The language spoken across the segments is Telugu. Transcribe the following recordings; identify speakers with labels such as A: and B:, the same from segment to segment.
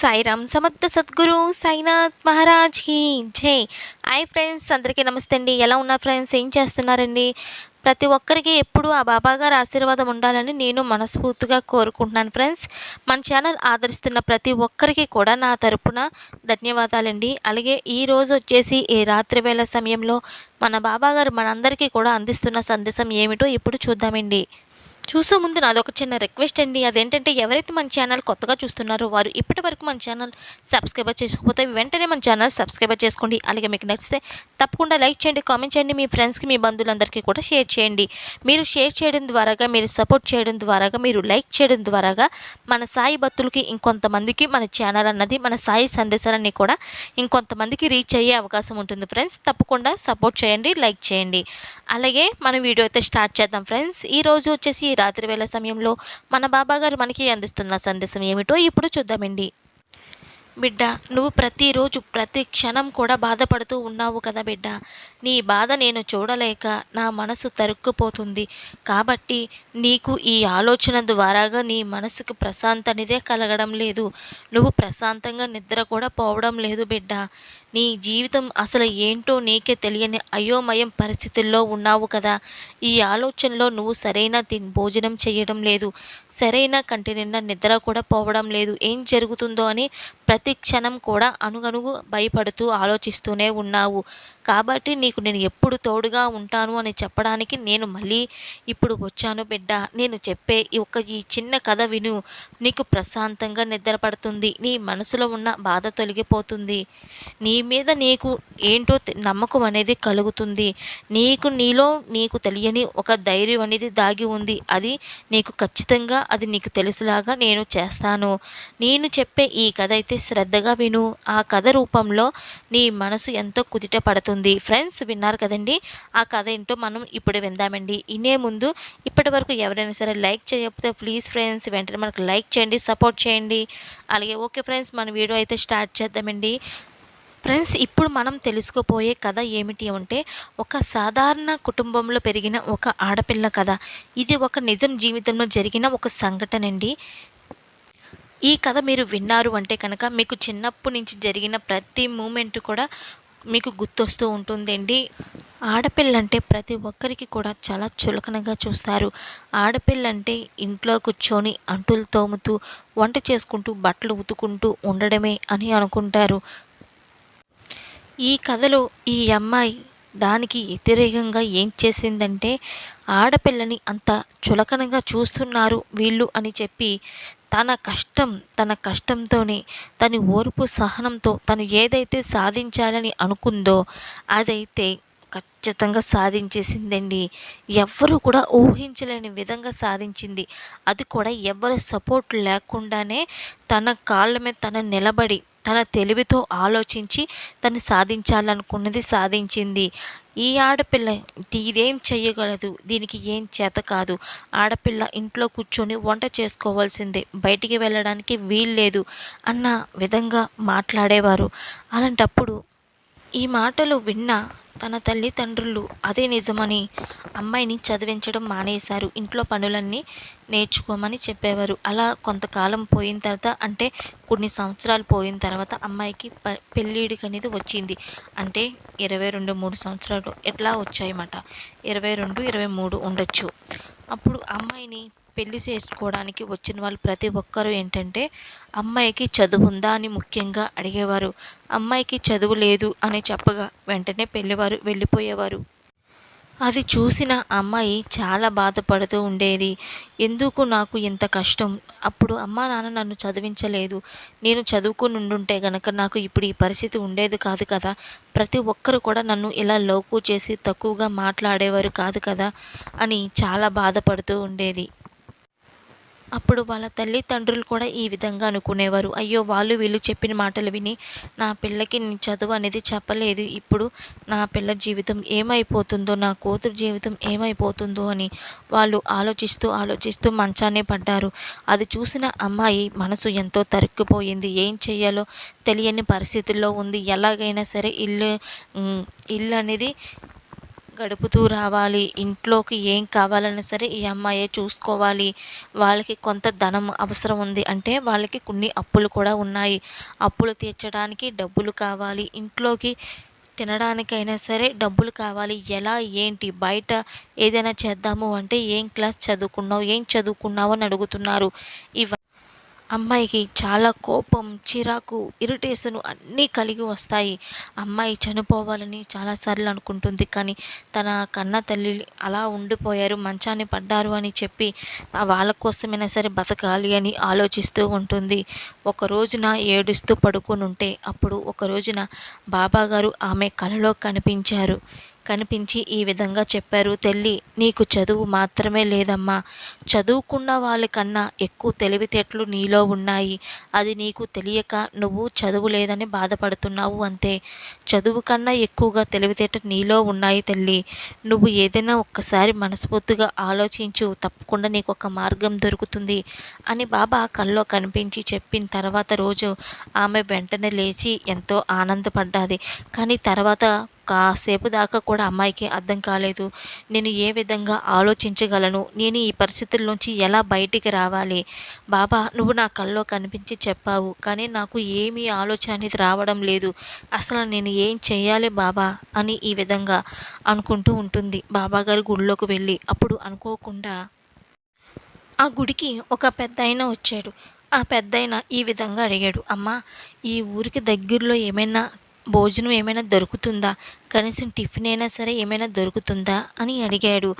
A: సాయిరామ్ సమర్థ సద్గురు సాయినాథ్ మహారాజ్కి జై. హాయ్ ఫ్రెండ్స్ అందరికీ నమస్తే అండి. ఎలా ఉన్నారు ఫ్రెండ్స్? ఏం చేస్తున్నారండి? ప్రతి ఒక్కరికి ఎప్పుడూ ఆ బాబా గారు ఆశీర్వాదం ఉండాలని నేను మనస్ఫూర్తిగా కోరుకుంటున్నాను ఫ్రెండ్స్. మన ఛానల్ ఆదరిస్తున్న ప్రతి ఒక్కరికి కూడా నా తరపున ధన్యవాదాలండి. అలాగే ఈ రోజు వచ్చేసి ఈ రాత్రి వేళ సమయంలో మన బాబాగారు మనందరికీ కూడా అందిస్తున్న సందేశం ఏమిటో ఇప్పుడు చూద్దామండి. చూసే ముందు నాది ఒక చిన్న రిక్వెస్ట్ అండి. అదేంటంటే ఎవరైతే మన ఛానల్ కొత్తగా చూస్తున్నారో వారు ఇప్పటి వరకు మన ఛానల్ సబ్స్క్రైబర్ చేసుకోకపోతే వెంటనే మన ఛానల్ సబ్స్క్రైబర్ చేసుకోండి. అలాగే మీకు నచ్చితే తప్పకుండా లైక్ చేయండి కామెంట్ చేయండి. మీ ఫ్రెండ్స్కి మీ బంధువులందరికీ కూడా షేర్ చేయండి. మీరు షేర్ చేయడం ద్వారాగా మీరు సపోర్ట్ చేయడం ద్వారాగా మీరు లైక్ చేయడం ద్వారాగా మన సాయి భక్తులకి ఇంకొంతమందికి మన ఛానల్ అన్నది మన సాయి సందేశాలన్నీ కూడా ఇంకొంతమందికి రీచ్ అయ్యే అవకాశం ఉంటుంది ఫ్రెండ్స్ తప్పకుండా సపోర్ట్ చేయండి లైక్ చేయండి. అలాగే మన వీడియో అయితే స్టార్ట్ చేద్దాం ఫ్రెండ్స్ ఈ రోజు వచ్చేసి రాత్రి వేళ సమయంలో మన బాబా గారు మనకి అందిస్తున్న సందేశం ఏమిటో ఇప్పుడు చూద్దామండి. బిడ్డ నువ్వు ప్రతిరోజు ప్రతి క్షణం కూడా బాధపడుతూ ఉన్నావు కదా బిడ్డ. నీ బాధ నేను చూడలేక నా మనసు తరుక్కుపోతుంది. కాబట్టి నీకు ఈ ఆలోచన ద్వారాగా నీ మనసుకు ప్రశాంతనిదే కలగడం లేదు. నువ్వు ప్రశాంతంగా నిద్ర కూడా పోవడం లేదు బిడ్డ. నీ జీవితం అసలు ఏంటో నీకే తెలియని అయోమయం పరిస్థితుల్లో ఉన్నావు కదా. ఈ ఆలోచనలో నువ్వు సరైన భోజనం చేయడం లేదు. సరైన కంటి నిండా నిద్ర కూడా పోవడం లేదు. ఏం జరుగుతుందో అని ప్రతి క్షణం కూడా అనుగనుగు భయపడుతూ ఆలోచిస్తూనే ఉన్నావు. కాబట్టి నీ నీకు నేను ఎప్పుడు తోడుగా ఉంటాను అని చెప్పడానికి నేను మళ్ళీ ఇప్పుడు వచ్చాను బిడ్డ. నేను చెప్పే ఈ ఒక ఈ చిన్న కథ విను. నీకు ప్రశాంతంగా నిద్రపడుతుంది. నీ మనసులో ఉన్న బాధ తొలగిపోతుంది. నీ మీద నీకు ఏంటో నమ్మకం అనేది కలుగుతుంది. నీకు నీలో నీకు తెలియని ఒక ధైర్యం అనేది దాగి ఉంది. అది నీకు ఖచ్చితంగా అది నీకు తెలుసులాగా నేను చేస్తాను. నేను చెప్పే ఈ కథ అయితే శ్రద్ధగా విను. ఆ కథ రూపంలో నీ మనసు ఎంతో కుదిట పడుతుంది. ఫ్రెండ్స్ విన్నారు కదండి ఆ కథ ఏంటో మనం ఇప్పుడు విందామండి. ఇనే ముందు ఇప్పటి వరకు ఎవరైనా సరే లైక్ చేయకపోతే ప్లీజ్ ఫ్రెండ్స్ వెంటనే మనకు లైక్ చేయండి సపోర్ట్ చేయండి. అలాగే ఓకే ఫ్రెండ్స్ మన వీడియో అయితే స్టార్ట్ చేద్దామండి. ఫ్రెండ్స్ ఇప్పుడు మనం తెలుసుకోపోయే కథ ఏమిటి అంటే ఒక సాధారణ కుటుంబంలో పెరిగిన ఒక ఆడపిల్ల కథ. ఇది ఒక నిజం జీవితంలో జరిగిన ఒక సంఘటన అండి ఈ కథ మీరు విన్నారు అంటే కనుక మీకు చిన్నప్పటి నుంచి జరిగిన ప్రతి మూమెంట్ కూడా మీకు గుర్తొస్తూ ఉంటుందండి. ఆడపిల్ల అంటే ప్రతి ఒక్కరికి కూడా చాలా చులకనగా చూస్తారు. ఆడపిల్ల అంటే ఇంట్లో కూర్చొని అంటులు తోముతూ వంట చేసుకుంటూ బట్టలు ఉతుకుంటూ ఉండడమే అని అనుకుంటారు. ఈ కథలో ఈ అమ్మాయి దానికి వ్యతిరేకంగా ఏం చేసిందంటే ఆడపిల్లని అంత చులకనగా చూస్తున్నారు వీళ్ళు అని చెప్పి తన కష్టం తన కష్టంతోనే తన ఓర్పు సహనంతో తను ఏదైతే సాధించాలని అనుకుందో అదైతే ఖచ్చితంగా సాధించేసిందండి. ఎవ్వరూ కూడా ఊహించలేని విధంగా సాధించింది. అది కూడా ఎవరి సపోర్ట్ లేకుండానే తన కాళ్ళ మీద తన నిలబడి తన తెలివితో ఆలోచించి తను సాధించాలనుకున్నది సాధించింది. ఈ ఆడపిల్ల ఇదేం చెయ్యగలదు? దీనికి ఏం చేత కాదు. ఆడపిల్ల ఇంట్లో కూర్చొని వంట చేసుకోవాల్సిందే. బయటికి వెళ్ళడానికి వీల్లేదు అన్న విధంగా మాట్లాడేవారు. అలాంటప్పుడు ఈ మాటలు విన్న తన తల్లిదండ్రులు అదే నిజమని అమ్మాయిని చదివించడం మానేశారు. ఇంట్లో పనులన్నీ నేర్చుకోమని చెప్పేవారు. అలా కొంతకాలం పోయిన తర్వాత అంటే కొన్ని సంవత్సరాలు పోయిన తర్వాత అమ్మాయికి ప పెళ్ళిడికి అనేది వచ్చింది. అంటే ఇరవై రెండు మూడు సంవత్సరాలు ఎట్లా వచ్చాయన్నమాట. ఇరవై రెండు ఇరవై మూడు ఉండొచ్చు. అప్పుడు అమ్మాయిని పెళ్ళి చేసుకోవడానికి వచ్చిన వాళ్ళు ప్రతి ఒక్కరూ ఏంటంటే అమ్మాయికి చదువు ఉందా అని ముఖ్యంగా అడిగేవారు. అమ్మాయికి చదువు లేదు అని చెప్పగా వెంటనే పెళ్ళివారు వెళ్ళిపోయేవారు. అది చూసిన అమ్మాయి చాలా బాధపడుతూ ఉండేది. ఎందుకు నాకు ఇంత కష్టం? అప్పుడు అమ్మా నాన్న నన్ను చదివించలేదు. నేను చదువుకుని ఉండుంటే గనక నాకు ఇప్పుడు ఈ పరిస్థితి ఉండేది కాదు కదా? ప్రతి ఒక్కరు కూడా నన్ను ఇలా లోకు చేసి తక్కువగా మాట్లాడేవారు కాదు కదా? అని చాలా బాధపడుతూ ఉండేది. అప్పుడు వాళ్ళ తల్లిదండ్రులు కూడా ఈ విధంగా అనుకునేవారు. అయ్యో వాళ్ళు వీళ్ళు చెప్పిన మాటలు విని నా పిల్లకి చదువు అనేది చెప్పలేదు. ఇప్పుడు నా పిల్ల జీవితం ఏమైపోతుందో నా కూతురు జీవితం ఏమైపోతుందో అని వాళ్ళు ఆలోచిస్తూ ఆలోచిస్తూ మంచానే పడ్డారు. అది చూసిన అమ్మాయి మనసు ఎంతో తరుక్కుపోయింది. ఏం చేయాలో తెలియని పరిస్థితుల్లో ఉంది. ఎలాగైనా సరే ఇల్లు ఇల్లు అనేది గడుపుతూ రావాలి. ఇంట్లోకి ఏం కావాలన్నా సరే ఈ అమ్మాయే చూసుకోవాలి. వాళ్ళకి కొంత ధనం అవసరం ఉంది. అంటే వాళ్ళకి కొన్ని అప్పులు కూడా ఉన్నాయి. అప్పులు తీర్చడానికి డబ్బులు కావాలి. ఇంట్లోకి తినడానికైనా సరే డబ్బులు కావాలి. ఎలా ఏంటి బయట ఏదైనా చేద్దాము అంటే ఏం క్లాస్ చదువుకున్నావు ఏం చదువుకున్నావు అని అడుగుతున్నారు. ఇవ అమ్మాయికి చాలా కోపం చిరాకు ఇరిటేషన్ అన్నీ కలిగి వస్తాయి. అమ్మాయి చనిపోవాలని చాలాసార్లు అనుకుంటుంది కానీ తన కన్న తల్లి అలా ఉండిపోయారు మంచాన్ని పడ్డారు అని చెప్పి వాళ్ళ కోసమైనా సరే బతకాలి అని ఆలోచిస్తూ ఉంటుంది. ఒక రోజున ఏడుస్తూ పడుకొని ఉంటే అప్పుడు ఒక రోజున బాబాగారు ఆమె కలలో కనిపించారు. కనిపించి ఈ విధంగా చెప్పారు. తల్లి నీకు చదువు మాత్రమే లేదమ్మా. చదువుకున్న వాళ్ళకన్నా ఎక్కువ తెలివితేటలు నీలో ఉన్నాయి. అది నీకు తెలియక నువ్వు చదువు లేదని బాధపడుతున్నావు అంతే. చదువు కన్నా ఎక్కువగా తెలివితేట నీలో ఉన్నాయి తల్లి. నువ్వు ఏదైనా ఒక్కసారి మనస్ఫూర్తిగా ఆలోచించు. తప్పకుండా నీకు ఒక మార్గం దొరుకుతుంది అని బాబా కల్లో కనిపించి చెప్పిన తర్వాత రోజు ఆమె వెంటనే లేచి ఎంతో ఆనందపడ్డాది. కానీ తర్వాత కాసేపు దాకా కూడా అమ్మాయికి అర్థం కాలేదు. నేను ఏ విధంగా ఆలోచించగలను? నేను ఈ పరిస్థితుల్లోంచి ఎలా బయటికి రావాలి? బాబా నువ్వు నా కల్లో కనిపించి చెప్పావు కానీ నాకు ఏమీ ఆలోచన అనేది రావడం లేదు. అసలు నేను ఏం చేయాలి బాబా అని ఈ విధంగా అనుకుంటూ ఉంటుంది. బాబా గారి గుడిలోకి వెళ్ళి అప్పుడు అనుకోకుండా ఆ గుడికి ఒక పెద్ద వచ్చాడు. ఆ పెద్ద ఈ విధంగా అడిగాడు అమ్మ ఈ ఊరికి దగ్గరలో ఏమైనా భోజనం ఏమైనా దొరుకుతుందా? కనీసం టిఫిన్ అయినా సరే ఏమైనా దొరుకుతుందా అని అడిగాడు.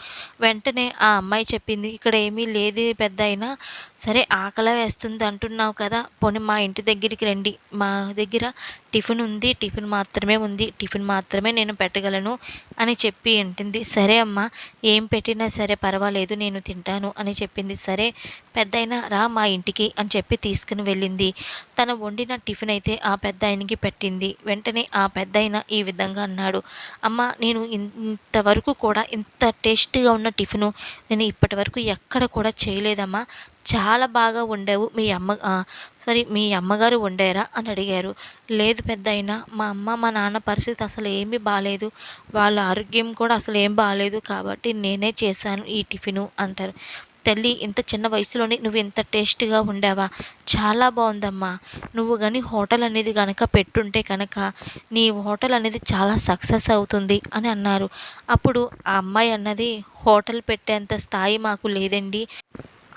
A: వెంటనే ఆ అమ్మాయి చెప్పింది ఇక్కడ ఏమీ లేదు పెద్ద అయినా సరే ఆకలి వేస్తుంది అంటున్నావు కదా పోనీ మా ఇంటి దగ్గరికి రండి. మా దగ్గర టిఫిన్ ఉంది టిఫిన్ మాత్రమే ఉంది టిఫిన్ మాత్రమే నేను పెట్టగలను అని చెప్పి అంటుంది. సరే అమ్మ ఏం పెట్టినా సరే పర్వాలేదు నేను తింటాను అని చెప్పింది. సరే పెద్ద రా మా ఇంటికి అని చెప్పి తీసుకుని వెళ్ళింది. తన వండిన టిఫిన్ అయితే ఆ పెద్ద ఆయనకి పెట్టింది. వెంటనే ఆ పెద్ద ఈ విధంగా అన్నాడు. అమ్మ నేను ఇంతవరకు కూడా ఇంత టేస్టీగా ఉన్న టిఫిను నేను ఇప్పటి వరకు ఎక్కడ కూడా చేయలేదమ్మా. చాలా బాగా వండావు మీ అమ్మ సారీ మీ అమ్మగారు వండారా అని అడిగారు. లేదు పెద్ద అయినా మా అమ్మ మా నాన్న పరిస్థితి అసలు ఏమీ బాగాలేదు వాళ్ళ ఆరోగ్యం కూడా అసలు ఏం బాగాలేదు కాబట్టి నేనే చేశాను ఈ టిఫిను అంటారు. తల్లి ఇంత చిన్న వయసులోనే నువ్వు ఇంత టేస్ట్గా ఉండేవా? చాలా బాగుందమ్మా నువ్వు కానీ హోటల్ అనేది కనుక పెట్టుంటే కనుక నీ హోటల్ అనేది చాలా సక్సెస్ అవుతుంది అని అన్నారు. అప్పుడు ఆ అమ్మాయి అన్నది హోటల్ పెట్టేంత స్థాయి మాకు లేదండి.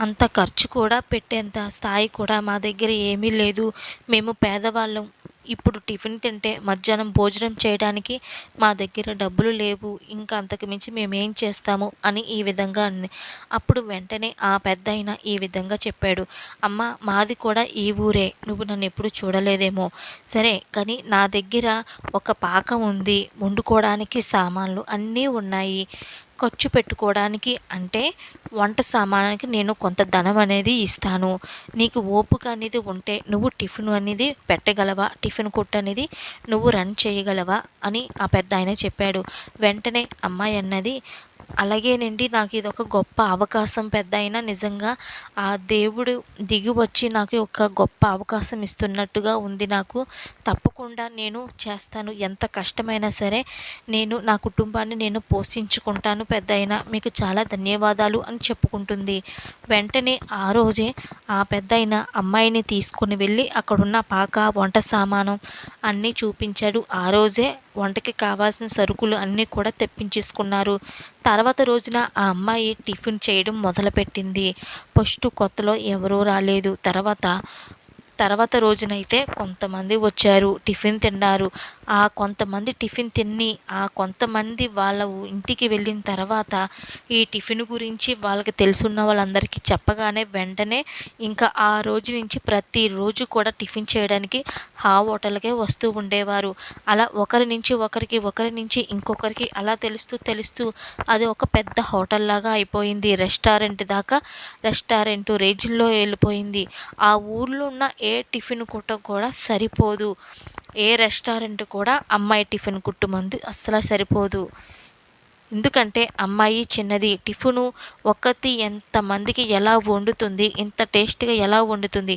A: అంత ఖర్చు కూడా పెట్టేంత స్థాయి కూడా మా దగ్గర ఏమీ లేదు. మేము పేదవాళ్ళం. ఇప్పుడు టిఫిన్ తింటే మధ్యాహ్నం భోజనం చేయడానికి మా దగ్గర డబ్బులు లేవు ఇంకా అంతకు మించి మేమేం చేస్తాము అని ఈ విధంగా అంది. అప్పుడు వెంటనే ఆ పెద్ద ఈ విధంగా చెప్పాడు. అమ్మ మాది కూడా ఈ ఊరే నువ్వు నన్ను ఎప్పుడు చూడలేదేమో. సరే కానీ నా దగ్గర ఒక పాకం ఉంది వండుకోవడానికి సామాన్లు అన్నీ ఉన్నాయి. ఖర్చు పెట్టుకోవడానికి అంటే వంట సామానానికి నేను కొంత ధనం అనేది ఇస్తాను. నీకు ఓపిక అనేది ఉంటే నువ్వు టిఫిన్ అనేది పెట్టగలవా? టిఫిన్ కొట్టు అనేది నువ్వు రన్ చేయగలవా? అని ఆ పెద్ద ఆయన చెప్పాడు. వెంటనే అమ్మాయి అన్నది అలాగేనండి నాకు ఇది ఒక గొప్ప అవకాశం పెద్ద అయినా నిజంగా ఆ దేవుడు దిగి వచ్చి నాకు ఒక గొప్ప అవకాశం ఇస్తున్నట్టుగా ఉంది నాకు. తప్పకుండా నేను చేస్తాను ఎంత కష్టమైనా సరే. నేను నా కుటుంబాన్ని నేను పోషించుకుంటాను పెద్ద అయినా మీకు చాలా ధన్యవాదాలు అని చెప్పుకుంటుంది. వెంటనే ఆ రోజే ఆ పెద్ద అయిన అమ్మాయిని తీసుకుని వెళ్ళి అక్కడున్న పాక వంట సామానం అన్నీ చూపించాడు. ఆ రోజే వంటకి కావాల్సిన సరుకులు అన్నీ కూడా తెప్పించేసుకున్నారు. తర్వాత రోజున ఆ అమ్మాయి టిఫిన్ చేయడం మొదలుపెట్టింది. ఫస్ట్ కొత్తలో ఎవరూ రాలేదు. తర్వాత తర్వాత రోజునైతే కొంతమంది వచ్చారు. టిఫిన్ తిన్నారు. ఆ కొంతమంది టిఫిన్ తిని ఆ కొంతమంది వాళ్ళ ఇంటికి వెళ్ళిన తర్వాత ఈ టిఫిన్ గురించి వాళ్ళకి తెలుసున్న వాళ్ళందరికీ చెప్పగానే వెంటనే ఇంకా ఆ రోజు నుంచి ప్రతిరోజు కూడా టిఫిన్ చేయడానికి ఆ హోటల్కే వస్తూ ఉండేవారు. అలా ఒకరి నుంచి ఒకరికి ఒకరి నుంచి ఇంకొకరికి అలా తెలుస్తూ తెలుస్తూ అది ఒక పెద్ద హోటల్ లాగా అయిపోయింది. రెస్టారెంట్ దాకా రెస్టారెంట్ రేంజ్లో వెళ్ళిపోయింది. ఆ ఊర్లో ఉన్న ఏ టిఫిన్ కొట్ట కూడా సరిపోదు. ఏ రెస్టారెంట్ కూడా అమ్మాయి టిఫిన్ కుట్టు మందు అస్సలు సరిపోదు. ఎందుకంటే అమ్మాయి చిన్నది టిఫిను ఒక్కటి ఎంతమందికి ఎలా వండుతుంది ఇంత టేస్ట్గా ఎలా వండుతుంది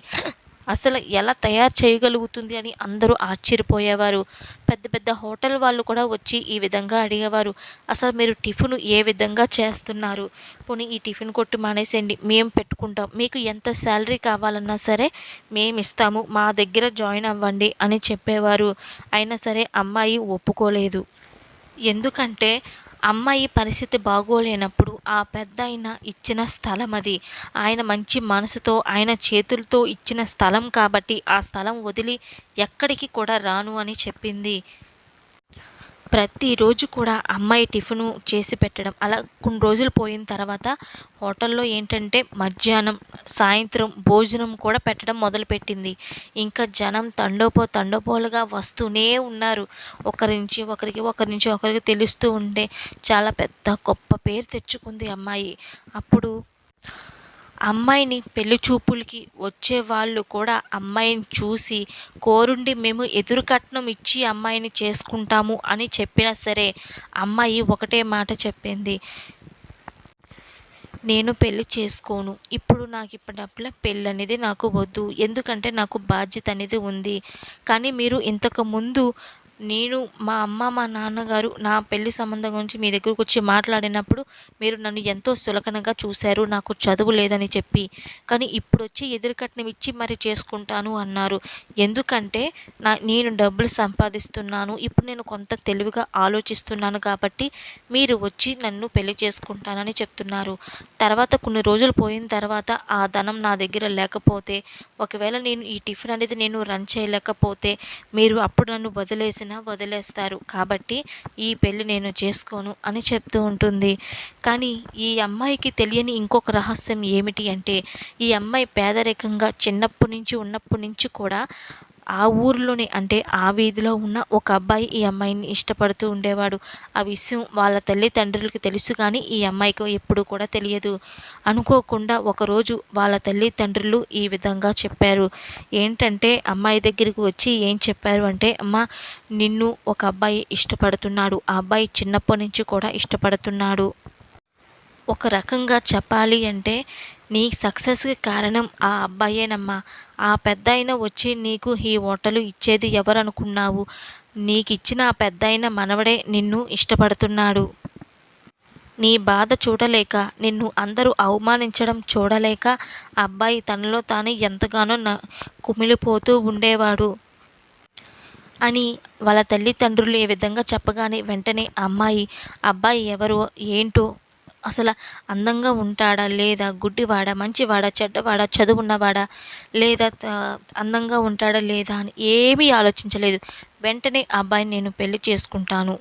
A: అసలు ఎలా తయారు చేయగలుగుతుంది అని అందరూ ఆశ్చర్యపోయేవారు. పెద్ద పెద్ద హోటల్ వాళ్ళు కూడా వచ్చి ఈ విధంగా అడిగేవారు. అసలు మీరు టిఫిన్ ఏ విధంగా చేస్తున్నారు? పోనీ ఈ టిఫిన్ కొట్టు మానేసేయండి. మేము పెట్టుకుంటాం. మీకు ఎంత శాలరీ కావాలన్నా సరే మేము ఇస్తాము. మా దగ్గర జాయిన్ అవ్వండి అని చెప్పేవారు. అయినా సరే అమ్మాయి ఒప్పుకోలేదు. ఎందుకంటే అమ్మాయి పరిస్థితి బాగోలేనప్పుడు ఆ పెద్ద ఆయన ఇచ్చిన స్థలం అది. ఆయన మంచి మనసుతో ఆయన చేతులతో ఇచ్చిన స్థలం కాబట్టి ఆ స్థలం వదిలి ఎక్కడికి కూడా రాను అని చెప్పింది. ప్రతిరోజు కూడా అమ్మాయి టిఫిను చేసి పెట్టడం అలా కొన్ని రోజులు పోయిన తర్వాత హోటల్లో ఏంటంటే మధ్యాహ్నం సాయంత్రం భోజనం కూడా పెట్టడం మొదలుపెట్టింది. ఇంకా జనం తండోపో తండోపోలుగా వస్తూనే ఉన్నారు. ఒకరి నుంచి ఒకరికి ఒకరి నుంచి ఒకరికి తెలుస్తూ ఉంటే చాలా పెద్ద గొప్ప పేరు తెచ్చుకుంది అమ్మాయి. అప్పుడు అమ్మాయిని పెళ్ళి చూపులకి వచ్చే వాళ్ళు కూడా అమ్మాయిని చూసి కోరుండి మేము ఎదురు కట్నం ఇచ్చి అమ్మాయిని చేసుకుంటాము అని చెప్పినా సరే అమ్మాయి ఒకటే మాట చెప్పింది. నేను పెళ్ళి చేసుకోను. ఇప్పుడు నాకు ఇప్పటికప్పుడే పెళ్ళి అనేది నాకు వద్దు. ఎందుకంటే నాకు బాధ్యత అనేది ఉంది. కానీ మీరు ఇంతకు ముందు నేను మా అమ్మ మా నాన్నగారు నా పెళ్ళి సంబంధం గురించి మీ దగ్గరకు వచ్చి మాట్లాడినప్పుడు మీరు నన్ను ఎంతో సులకనగా చూశారు నాకు చదువు లేదని చెప్పి. కానీ ఇప్పుడు వచ్చి ఎదురుకట్నం ఇచ్చి మరి చేసుకుంటాను అన్నారు. ఎందుకంటే నా నేను డబ్బులు సంపాదిస్తున్నాను. ఇప్పుడు నేను కొంత తెలివిగా ఆలోచిస్తున్నాను కాబట్టి మీరు వచ్చి నన్ను పెళ్ళి చేసుకుంటానని చెప్తున్నారు. తర్వాత కొన్ని రోజులు పోయిన తర్వాత ఆ ధనం నా దగ్గర లేకపోతే ఒకవేళ నేను ఈ టిఫిన్ అనేది నేను రన్ చేయలేకపోతే మీరు అప్పుడు నన్ను వదిలేసిన వదిలేస్తారు. కాబట్టి ఈ పెళ్ళి నేను చేసుకోను అని చెప్తూ ఉంటుంది. కానీ ఈ అమ్మాయికి తెలియని ఇంకొక రహస్యం ఏమిటి అంటే ఈ అమ్మాయి పేదరికంగా చిన్నప్పటి నుంచి ఉన్నప్పటి నుంచి కూడా ఆ ఊరిలోనే అంటే ఆ వీధిలో ఉన్న ఒక అబ్బాయి ఈ అమ్మాయిని ఇష్టపడుతూ ఉండేవాడు. ఆ విషయం వాళ్ళ తల్లిదండ్రులకి తెలుసు కానీ ఈ అమ్మాయికి ఎప్పుడు కూడా తెలియదు. అనుకోకుండా ఒకరోజు వాళ్ళ తల్లిదండ్రులు ఈ విధంగా చెప్పారు. ఏంటంటే అమ్మాయి దగ్గరికి వచ్చి ఏం చెప్పారు అంటే అమ్మ నిన్ను ఒక అబ్బాయి ఇష్టపడుతున్నాడు. ఆ అబ్బాయి చిన్నప్పటి నుంచి కూడా ఇష్టపడుతున్నాడు. ఒక రకంగా చెప్పాలి అంటే నీ సక్సెస్కి కారణం ఆ అబ్బాయేనమ్మా. ఆ పెద్ద వచ్చి నీకు ఈ ఓటలు ఇచ్చేది ఎవరనుకున్నావు? నీకు ఇచ్చిన ఆ పెద్ద మనవడే నిన్ను ఇష్టపడుతున్నాడు. నీ బాధ చూడలేక నిన్ను అందరూ అవమానించడం చూడలేక అబ్బాయి తనలో తాను ఎంతగానో న కుమిలిపోతూ ఉండేవాడు. అని వాళ్ళ తల్లిదండ్రులు ఏ విధంగా చెప్పగానే వెంటనే అమ్మాయి అబ్బాయి ఎవరో ఏంటో అసలు అందంగా ఉంటాడా? లేదా గుడ్డివాడా? మంచివాడా? చెడ్డవాడా? చదువున్నవాడా? లేదా అందంగా ఉంటాడా? లేదా అని ఏమీ ఆలోచించలేదు. వెంటనే అబ్బాయిని నేను పెళ్ళి చేసుకుంటాను.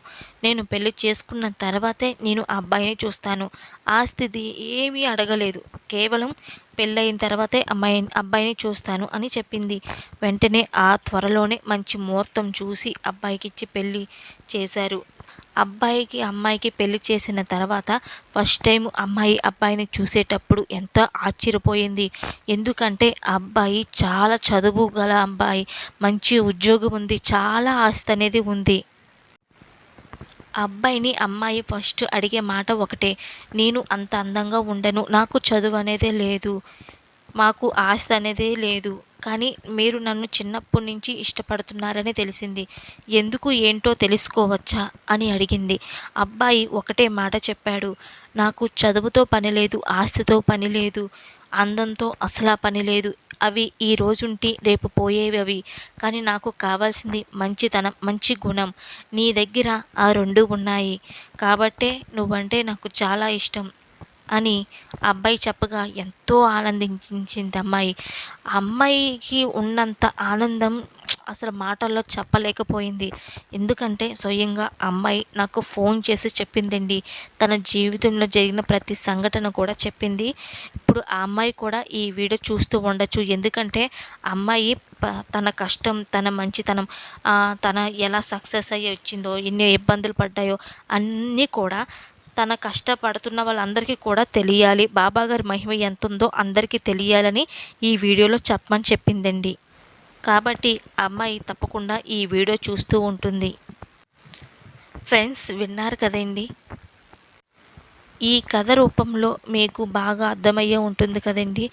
A: నేను పెళ్ళి చేసుకున్న తర్వాతే నేను ఆ అబ్బాయిని చూస్తాను. ఆ స్థితి ఏమీ అడగలేదు. కేవలం పెళ్ళయిన తర్వాతే అమ్మాయి అబ్బాయిని చూస్తాను అని చెప్పింది. వెంటనే ఆ త్వరలోనే మంచి ముహూర్తం చూసి అబ్బాయికి ఇచ్చి పెళ్ళి చేశారు. అబ్బాయికి అమ్మాయికి పెళ్ళి చేసిన తర్వాత ఫస్ట్ టైం అమ్మాయి అబ్బాయిని చూసేటప్పుడు ఎంత ఆశ్చర్యపోయింది. ఎందుకంటే అబ్బాయి చాలా చదువు గల అబ్బాయి మంచి ఉద్యోగం ఉంది చాలా ఆస్తి అనేది ఉంది. అబ్బాయిని అమ్మాయి ఫస్ట్ అడిగే మాట ఒకటే నేను అంత అందంగా ఉండను నాకు చదువు అనేదే లేదు. మాకు ఆస్తి అనేదే లేదు. కానీ మీరు నన్ను చిన్నప్పటి నుంచి ఇష్టపడుతున్నారని తెలిసింది. ఎందుకు ఏంటో తెలుసుకోవచ్చా? అని అడిగింది. అబ్బాయి ఒకటే మాట చెప్పాడు. నాకు చదువుతో పని లేదు ఆస్తితో పని లేదు అందంతో అసలా పని లేదు. అవి ఈ రోజుంటి రేపు పోయేవి అవి. కానీ నాకు కావాల్సింది మంచితనం మంచి గుణం. నీ దగ్గర ఆ రెండు ఉన్నాయి. కాబట్టే నువ్వంటే నాకు చాలా ఇష్టం. అని అబ్బాయి చెప్పగా ఎంతో ఆనందించింది అమ్మాయి. అమ్మాయికి ఉన్నంత ఆనందం అసలు మాటల్లో చెప్పలేకపోయింది. ఎందుకంటే స్వయంగా అమ్మాయి నాకు ఫోన్ చేసి చెప్పిందండి. తన జీవితంలో జరిగిన ప్రతి సంఘటన కూడా చెప్పింది. ఇప్పుడు ఆ అమ్మాయి కూడా ఈ వీడియో చూస్తూ ఉండొచ్చు. ఎందుకంటే అమ్మాయి తన కష్టం తన మంచితనం తన ఎలా సక్సెస్ అయ్యి వచ్చిందో ఎన్ని ఇబ్బందులు పడ్డాయో అన్నీ కూడా తన కష్టపడుతున్న వాళ్ళందరికీ కూడా తెలియాలి. బాబాగారి మహిమ ఎంత ఉందో అందరికీ తెలియాలని ఈ వీడియోలో చెప్పమని చెప్పిందండి. కాబట్టి అమ్మాయి తప్పకుండా ఈ వీడియో చూస్తూ ఉంటుంది. ఫ్రెండ్స్ విన్నారు కదండి? ఈ కథ రూపంలో మీకు బాగా అర్థమయ్యే ఉంటుంది కదండి.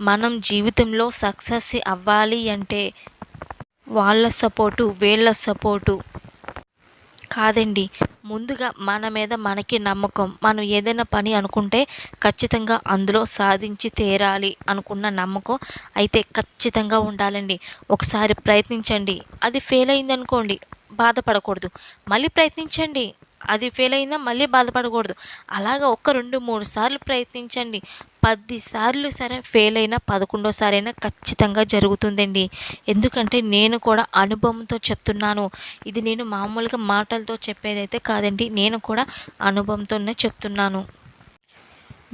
A: మనం జీవితంలో సక్సెస్ అవ్వాలి అంటే వాళ్ళ సపోర్టు వీళ్ళ సపోర్టు కాదండి. ముందుగా మన మీద మనకి నమ్మకం. మనం ఏదైనా పని అనుకుంటే ఖచ్చితంగా అందులో సాధించి తీరాలి అనుకున్న నమ్మకం అయితే ఖచ్చితంగా ఉండాలండి. ఒకసారి ప్రయత్నించండి. అది ఫెయిల్ అయిందనుకోండి బాధపడకూడదు. మళ్ళీ ప్రయత్నించండి. అది ఫెయిల్ అయినా మళ్ళీ బాధపడకూడదు. అలాగ ఒక రెండు మూడు సార్లు ప్రయత్నించండి. పది సార్లు సరే ఫెయిల్ అయినా పదకొండోసారి అయినా ఖచ్చితంగా జరుగుతుందండి. ఎందుకంటే నేను కూడా అనుభవంతో చెప్తున్నాను. ఇది నేను మామూలుగా మాటలతో చెప్పేదైతే కాదండి నేను కూడా అనుభవంతోనే చెప్తున్నాను.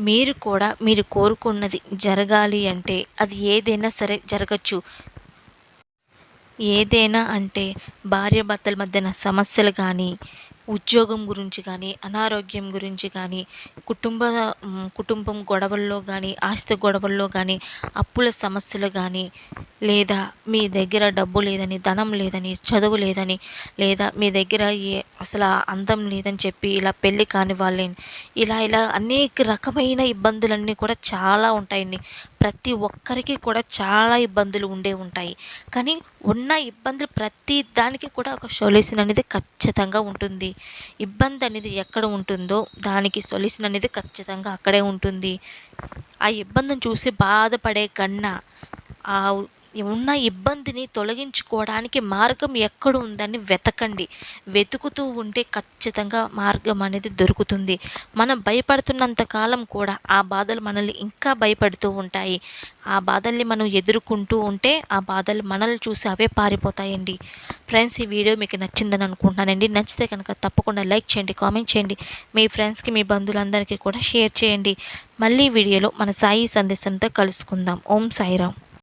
A: మీరు కూడా మీరు కోరుకున్నది జరగాలి అంటే అది ఏదైనా సరే జరగచ్చు. ఏదైనా అంటే భార్యాభర్తల మధ్యన సమస్యలు కానీ ఉద్యోగం గురించి కానీ అనారోగ్యం గురించి కానీ కుటుంబ కుటుంబం గొడవల్లో కానీ ఆస్తి గొడవల్లో కానీ అప్పుల సమస్యలు కానీ లేదా మీ దగ్గర డబ్బు లేదని ధనం లేదని చదువు లేదని లేదా మీ దగ్గర ఏ అసలు అందం లేదని చెప్పి ఇలా పెళ్ళి కాని వాళ్ళని ఇలా ఇలా అనేక రకమైన ఇబ్బందులన్నీ కూడా చాలా ఉంటాయండి. ప్రతి ఒక్కరికి కూడా చాలా ఇబ్బందులు ఉండే ఉంటాయి. కానీ ఉన్న ఇబ్బందులు ప్రతి దానికి కూడా ఒక సొల్యూషన్ అనేది ఖచ్చితంగా ఉంటుంది. ఇబ్బంది అనేది ఎక్కడ ఉంటుందో దానికి సొల్యూషన్ అనేది ఖచ్చితంగా అక్కడే ఉంటుంది. ఆ ఇబ్బందిని చూసి బాధపడే కన్నా ఆ ఉన్న ఇబ్బందిని తొలగించుకోవడానికి మార్గం ఎక్కడ ఉందని వెతకండి. వెతుకుతూ ఉంటే ఖచ్చితంగా మార్గం అనేది దొరుకుతుంది. మనం భయపడుతున్నంత కాలం కూడా ఆ బాధలు మనల్ని ఇంకా భయపడుతూ ఉంటాయి. ఆ బాధల్ని మనం ఎదుర్కొంటూ ఉంటే ఆ బాధలు మనల్ని చూసి అవే పారిపోతాయండి. ఫ్రెండ్స్ ఈ వీడియో మీకు నచ్చిందని అనుకుంటున్నానండి. నచ్చితే కనుక తప్పకుండా లైక్ చేయండి కామెంట్ చేయండి. మీ ఫ్రెండ్స్కి మీ బంధువులందరికీ కూడా షేర్ చేయండి. మళ్ళీ వీడియోలో మన సాయి సందేశంతో కలుసుకుందాం. ఓం సాయిరామ్.